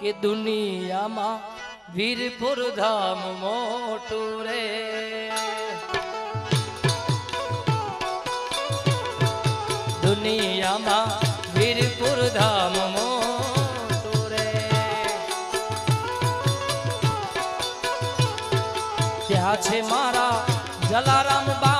કે દુનિયામાં વીરપુર ધામ મોટું રે. દુનિયામાં વીરપુર ધામ મોટું રે. ત્યાં છે મારા જલારામ બાપાની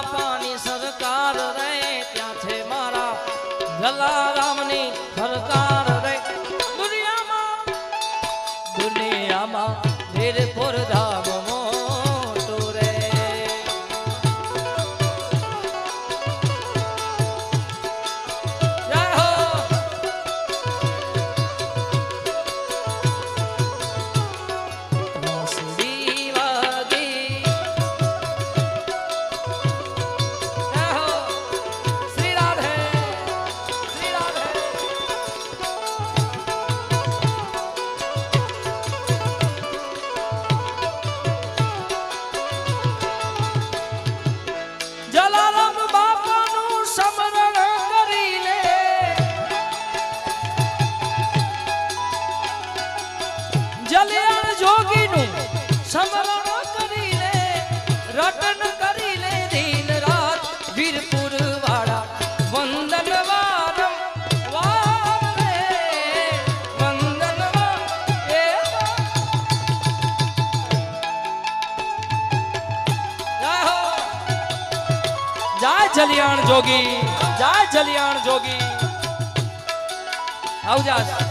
આવજા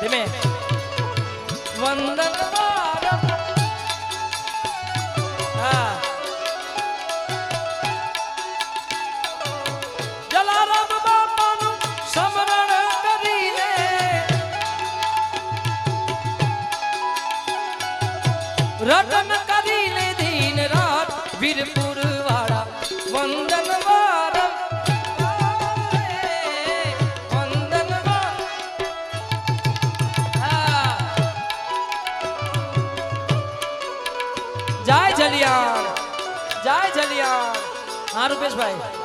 ધીમે. વંદન વારમ હા. જલારામ દિન રાત વીરપુર હા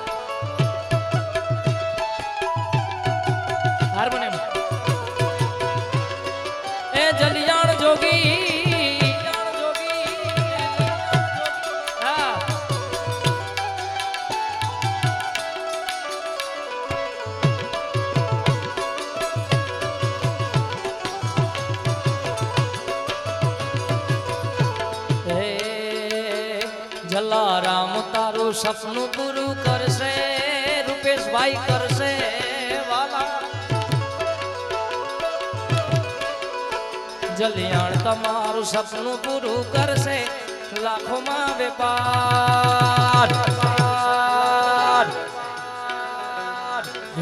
સપનું પૂરું કરશે, રૂપેશભાઈ કરશે જલિયાણ તમારું સપનું પૂરું કરશે, લાખોમાં વેપાર.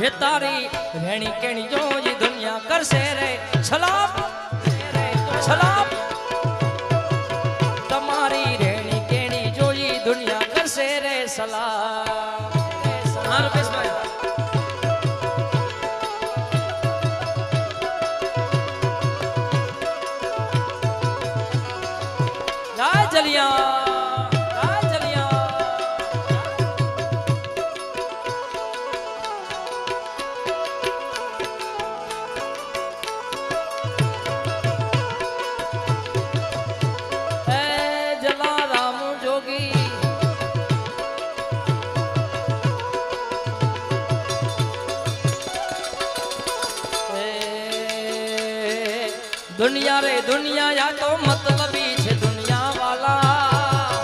હે તારી રેણી કેણી જોઈ દુનિયા કરશે રે છલા સલામ દુનિયા રે દુનિયા યા તો મતલબી છે દુનિયા વાલા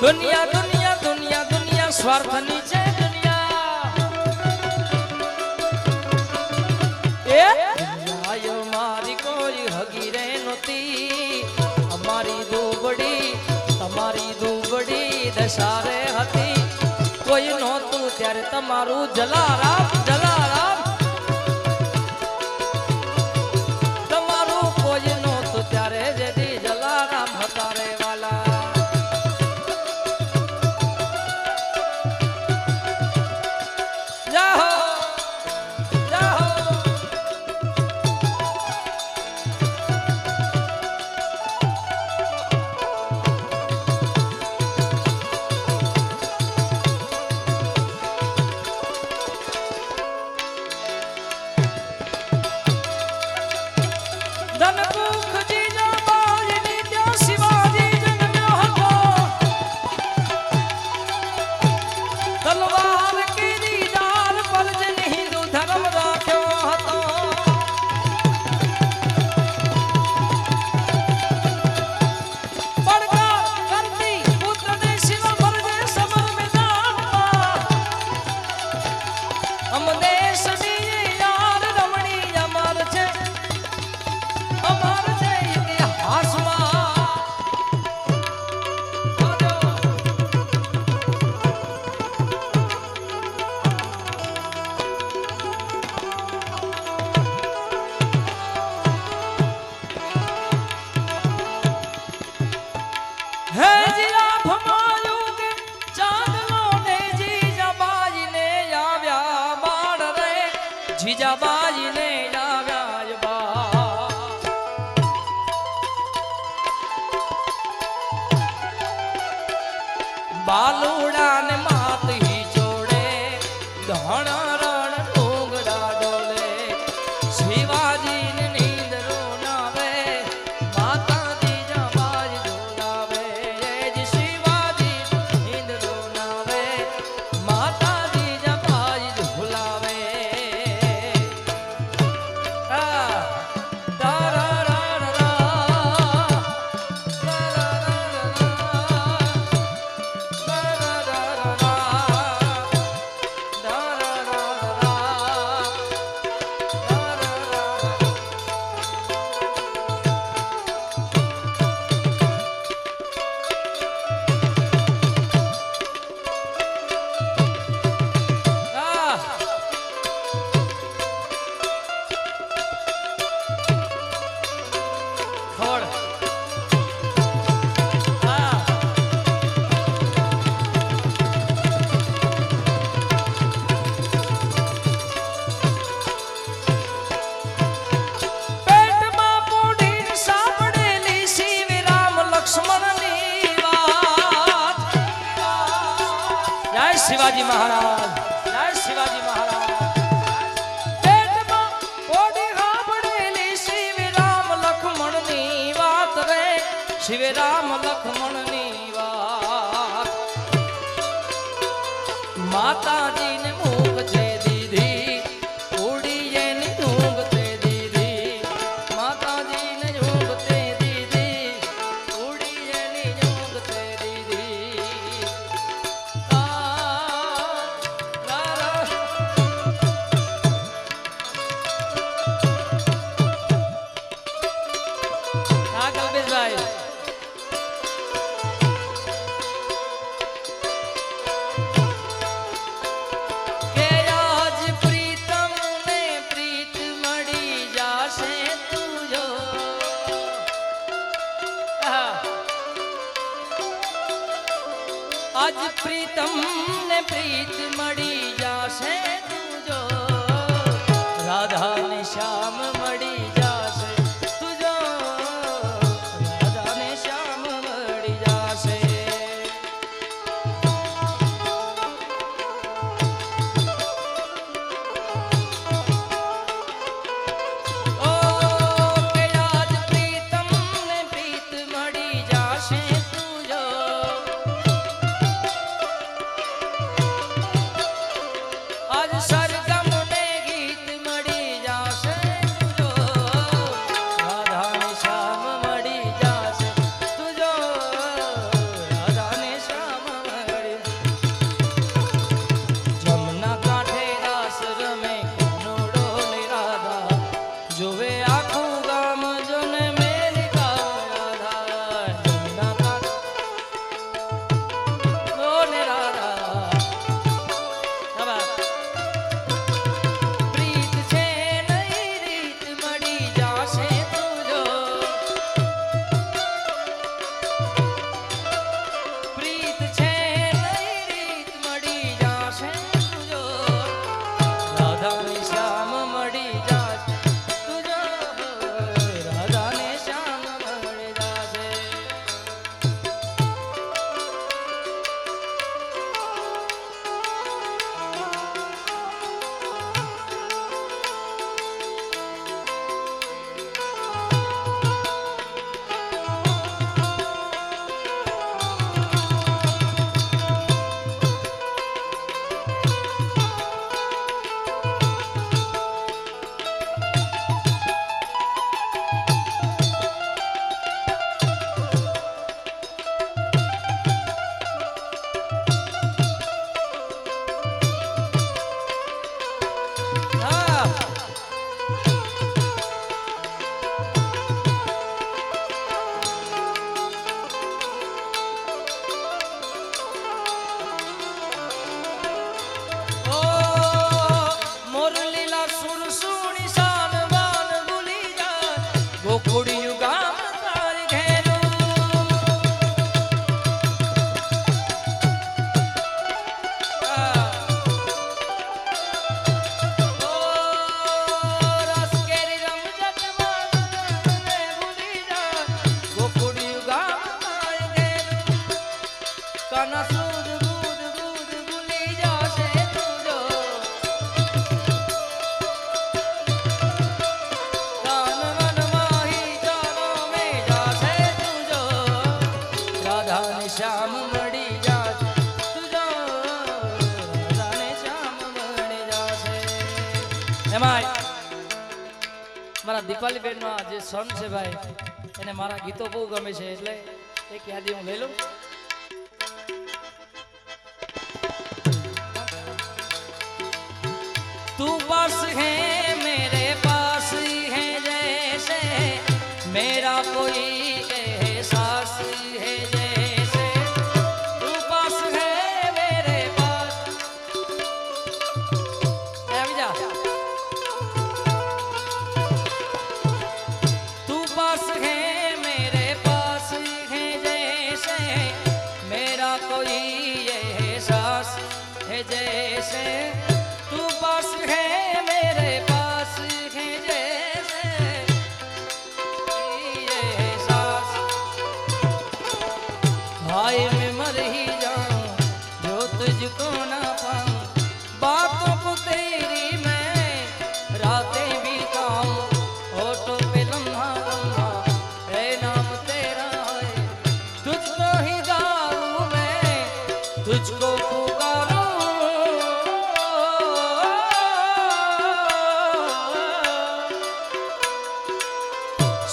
દુનિયા દુનિયા દુનિયા દુનિયા સ્વાર્થની છે મારી કોઈ હગી રે નહોતી. અમારી દુબડી તમારી દુબડી દશારે હતી. કોઈ નહોતું ત્યારે તમારું જલારામ જલારામ. જય શિવાજી મહારાજ જય શિવાજી મહારાજ. கோடி એમાં મારા દીપાલીબેનનો જે સન છે ભાઈ, એને મારા ગીતો બહુ ગમે છે, એટલે એક યાદી હું લઈ લઉં. તું બસ હે कोई ये एहसास है जैसे तू बस है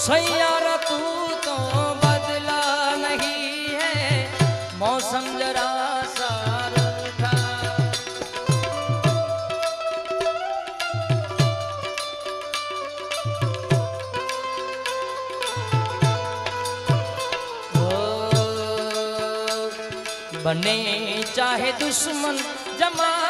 सैयारा तू तो बदला नहीं है मौसम जरा सा बने चाहे दुश्मन जमा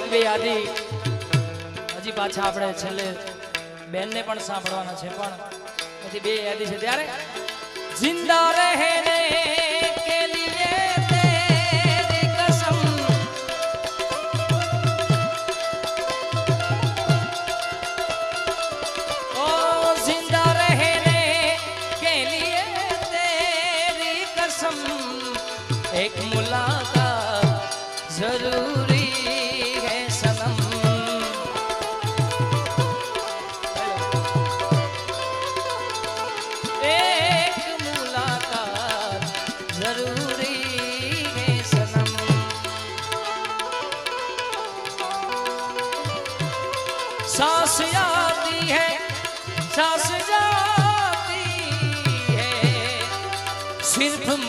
એક બે યાદી હજી પાછા આપણે છેલ્લે બેનને પણ સાંભળવાના છે, પણ પછી બે યાદી છે. ત્યારે જિંદા રહે રે एक मुलाकात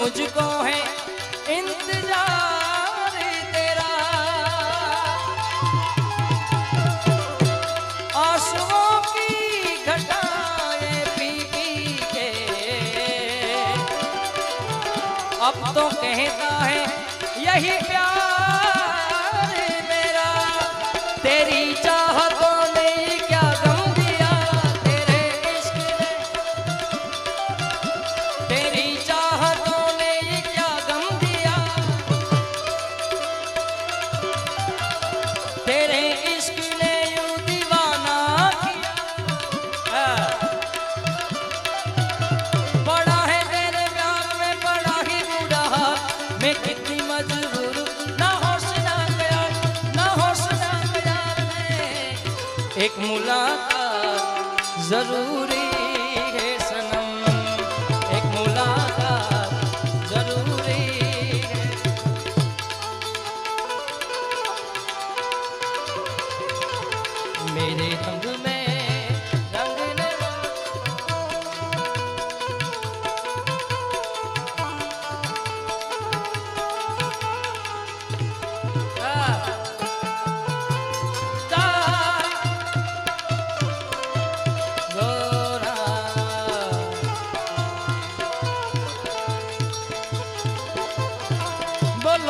मुझको है इंतज़ार तेरा। आंसुओं की घटाए पी पी के। अब तो कहता है, यही प्यार एक मुलाकात ज़रूरी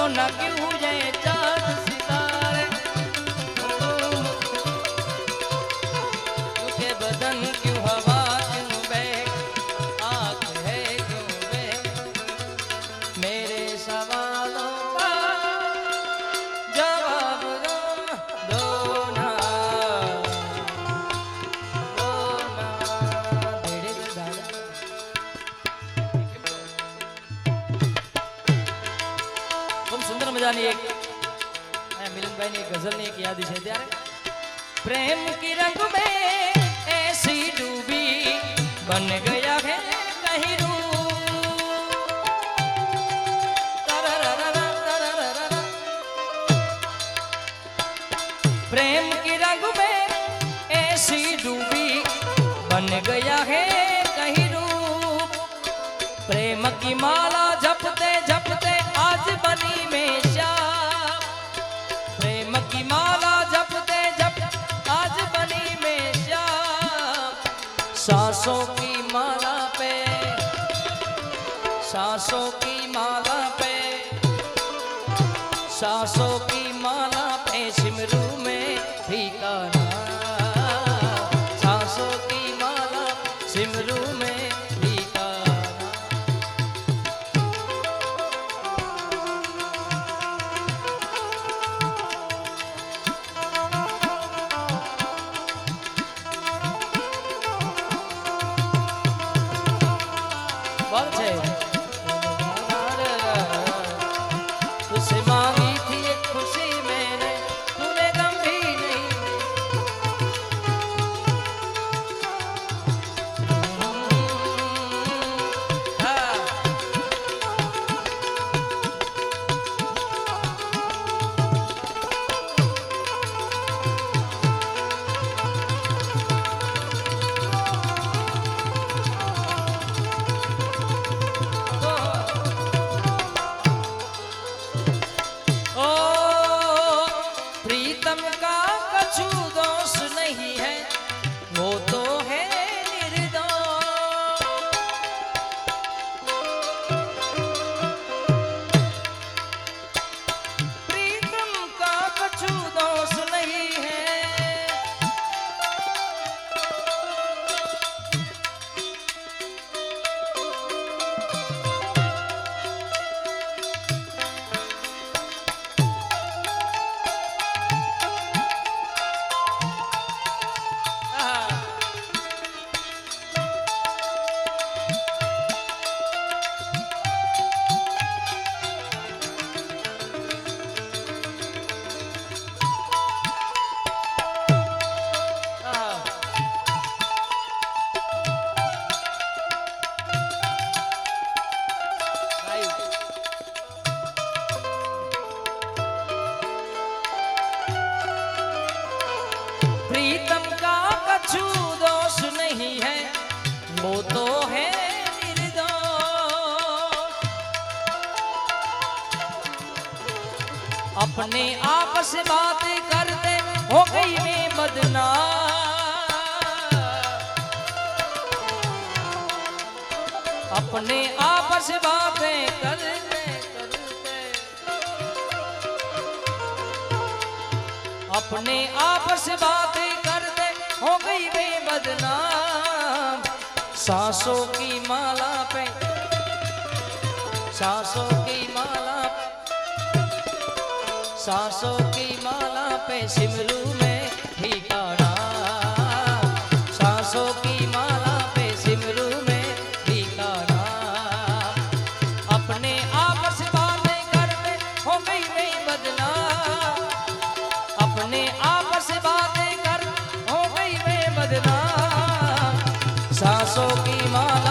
না কেউ बन गया है कहीं रूप। प्रेम की माला जपते जपते आज बनी में श्याम प्रेम की माला जपते जप आज बनी में श्याम सांसों की माला पे, सांसों की वो तो है अपने आपस बातें करते हो गई मैं बदनाम अपने आपस बातें करते करते। अपने आपस बातें करते हो गई मैं बदनाम सांसों की माला पे, सासों की माला सासों की माला पे सिमरू में ही सांसों सो की माला